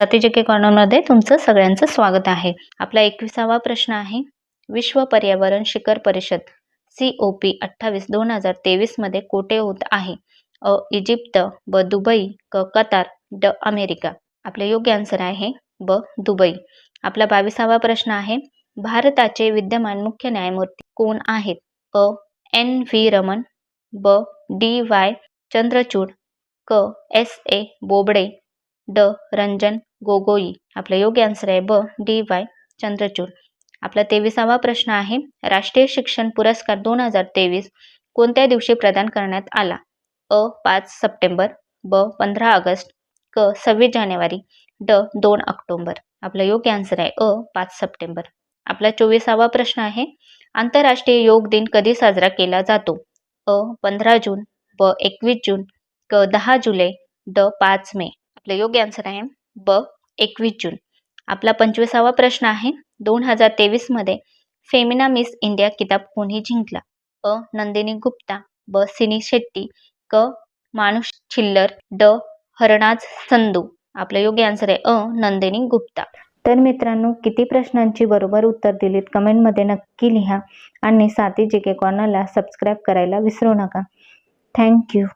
स्वाती जी कॉर्नरमध्ये तुमचं सगळ्यांचं स्वागत आहे. आपला एकविसावा प्रश्न आहे. विश्व पर्यावरण शिखर परिषद सी ओ पी अठ्ठावीस दोन हजार तेवीसमध्ये कोठे होत आहे? अ इजिप्त ब दुबई क कतार ड अमेरिका. आपलं योग्य आन्सर आहे ब दुबई. आपला बावीसावा प्रश्न आहे भारताचे विद्यमान मुख्य न्यायमूर्ती कोण आहेत? अ एन व्ही रमन ब डी वाय चंद्रचूड क एस ए बोबडे ड रंजन गोगोई आपलं योग्य आन्सर आहे ब डी वाय चंद्रचूड. आपला तेविसावा प्रश्न आहे राष्ट्रीय शिक्षण पुरस्कार दोन हजार तेवीस कोणत्या दिवशी प्रदान करण्यात आला? अ पाच सप्टेंबर ब पंधरा ऑगस्ट क सव्वीस जानेवारी ड दोन ऑक्टोंबर. आपलं योग्य आन्सर आहे अ पाच सप्टेंबर. आपला चोवीसावा प्रश्न आहे आंतरराष्ट्रीय योग दिन कधी साजरा केला जातो? अ पंधरा जून ब एकवीस जून क दहा जुलै ड पाच मे. आपलं योग्य आन्सर आहे. ब एकवीस जून. आपला पंचवीसावा प्रश्न आहे. दोन हजार तेवीसमध्ये फेमिना मिस इंडिया किताब कोणी जिंकला? अ नंदिनी गुप्ता ब सिनी शेट्टी क मानुष छिल्लर ड हरणाज संधू. आपलं योग्य आन्सर आहे अ नंदिनी गुप्ता. तर मित्रांनो किती प्रश्नांची बरोबर उत्तर दिलीत कमेंटमध्ये नक्की लिहा. आणि साथी जे के कॉर्नरला सबस्क्राईब करायला विसरू नका. थँक्यू